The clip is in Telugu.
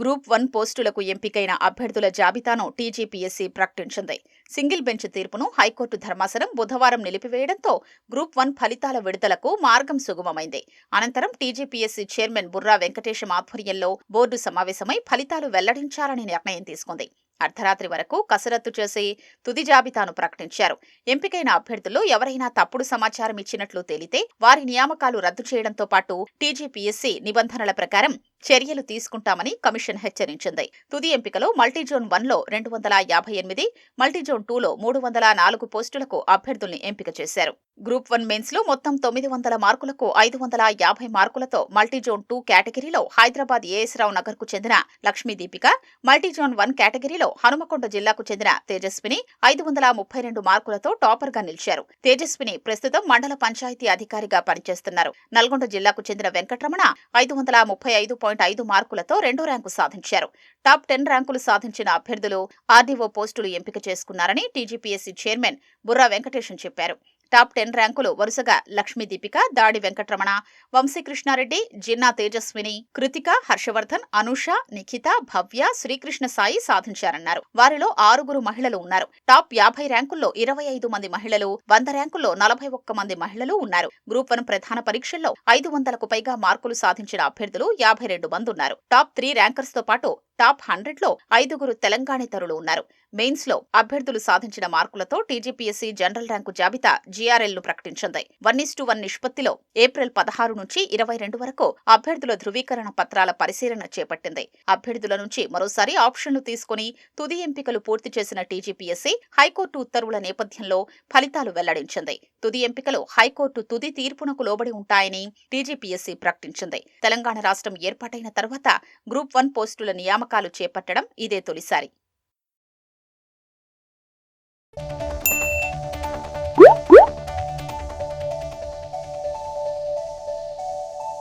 గ్రూప్ వన్ పోస్టులకు ఎంపికైన అభ్యర్థుల జాబితాను టీజీపీఎస్సీ ప్రకటించింది. సింగిల్ బెంచ్ తీర్పును హైకోర్టు ధర్మాసనం బుధవారం నిలిపివేయడంతో గ్రూప్ వన్ ఫలితాల విడుదలకు మార్గం సుగమమైంది. అనంతరం టీజీపీఎస్సీ చైర్మన్ బుర్రా వెంకటేశం ఆధ్వర్యంలో బోర్డు సమావేశమై ఫలితాలు వెల్లడించాలని నిర్ణయం తీసుకుంది. అర్ధరాత్రి వరకు కసరత్తు చేసి తుది జాబితాను ప్రకటించారు. ఎంపికైన అభ్యర్థులు ఎవరైనా తప్పుడు సమాచారం ఇచ్చినట్లు తేలితే వారి నియామకాలు రద్దు చేయడంతో పాటు టీజీపీఎస్సీ నిబంధనల ప్రకారం చర్యలు తీసుకుంటామని కమిషన్ హెచ్చరించింది. తుది ఎంపికలో మల్టీజోన్ వన్లో రెండు వందల యాభై ఎనిమిది మల్టీజోన్ టూలో మూడు వందల నాలుగు పోస్టులకు అభ్యర్థుల్ని ఎంపిక చేశారు. గ్రూప్ వన్ మెన్స్లో మొత్తం తొమ్మిది వందల మార్కులకు ఐదు వందల యాభై మార్కులతో మల్టీజోన్ టూ కేటగిరీలో హైదరాబాద్ ఏఎస్ రావు నగర్కు చెందిన లక్ష్మీ దీపిక మల్టీజోన్ వన్ కేటగిరీలో హనుమకొండ జిల్లాకు చెందిన తేజస్విని ఐదు వందల ముప్పై రెండు మార్కులతో టాపర్గా నిలిచారు. తేజస్విని ప్రస్తుతం మండల పంచాయతీ అధికారిగా పనిచేస్తున్నారు. నల్గొండ జిల్లాకు చెందిన వెంకటరమణ ఐదు వందల ముప్పై ఐదు పాయింట్ ఐదు మార్కులతో రెండో ర్యాంకు సాధించారు. టాప్ టెన్ ర్యాంకులు సాధించిన అభ్యర్థులు ఆర్డీఓ పోస్టులు ఎంపిక చేసుకున్నారని టీజీపీఎస్సీ చైర్మన్ బుర్రా వెంకటేశం చెప్పారు. టాప్ టెన్ ర్యాంకులు వరుసగా లక్ష్మీ దీపిక దాడి వెంకటరమణ వంశీకృష్ణారెడ్డి జిన్నా తేజస్విని కృతిక హర్షవర్ధన్ అనుష నిఖిత భవ్య శ్రీకృష్ణ సాయి సాధించారన్నారు. వారిలో ఆరుగురు మహిళలు ఉన్నారు. టాప్ యాభై ర్యాంకుల్లో ఇరవై ఐదు మంది మహిళలు వంద ర్యాంకుల్లో నలభై ఒక్క మంది మహిళలు ఉన్నారు. గ్రూప్ వన్ ప్రధాన పరీక్షల్లో ఐదు వందలకు పైగా మార్కులు సాధించిన అభ్యర్థులు యాభై రెండు మంది ఉన్నారు. టాప్ త్రీ ర్యాంకర్స్తో పాటు టాప్ హండ్రెడ్లో ఐదుగురు తెలంగాణేతరులు ఉన్నారు. మెయిన్స్లో అభ్యర్థులు సాధించిన మార్కులతో టీజీపీఎస్సీ జనరల్ ర్యాంకు జాబితా జీఆర్ఎల్ను ప్రకటించింది. వన్ ఇస్ టు వన్ నిష్పత్తిలో ఏప్రిల్ పదహారు నుంచి ఇరవై రెండు వరకు అభ్యర్థుల ధృవీకరణ పత్రాల పరిశీలన చేపట్టింది. అభ్యర్థుల నుంచి మరోసారి ఆప్షన్లు తీసుకుని తుది ఎంపికలు పూర్తి చేసిన టీజీపీఎస్సీ హైకోర్టు ఉత్తర్వుల నేపథ్యంలో ఫలితాలు వెల్లడించింది. తుది ఎంపికలు హైకోర్టు తుది తీర్పునకు లోబడి ఉంటాయని టీజీపీఎస్సీ ప్రకటించింది. తెలంగాణ రాష్ట్రం ఏర్పాటైన తర్వాత గ్రూప్ వన్ పోస్టుల నియామకాలు చేపట్టడం ఇదే తొలిసారి.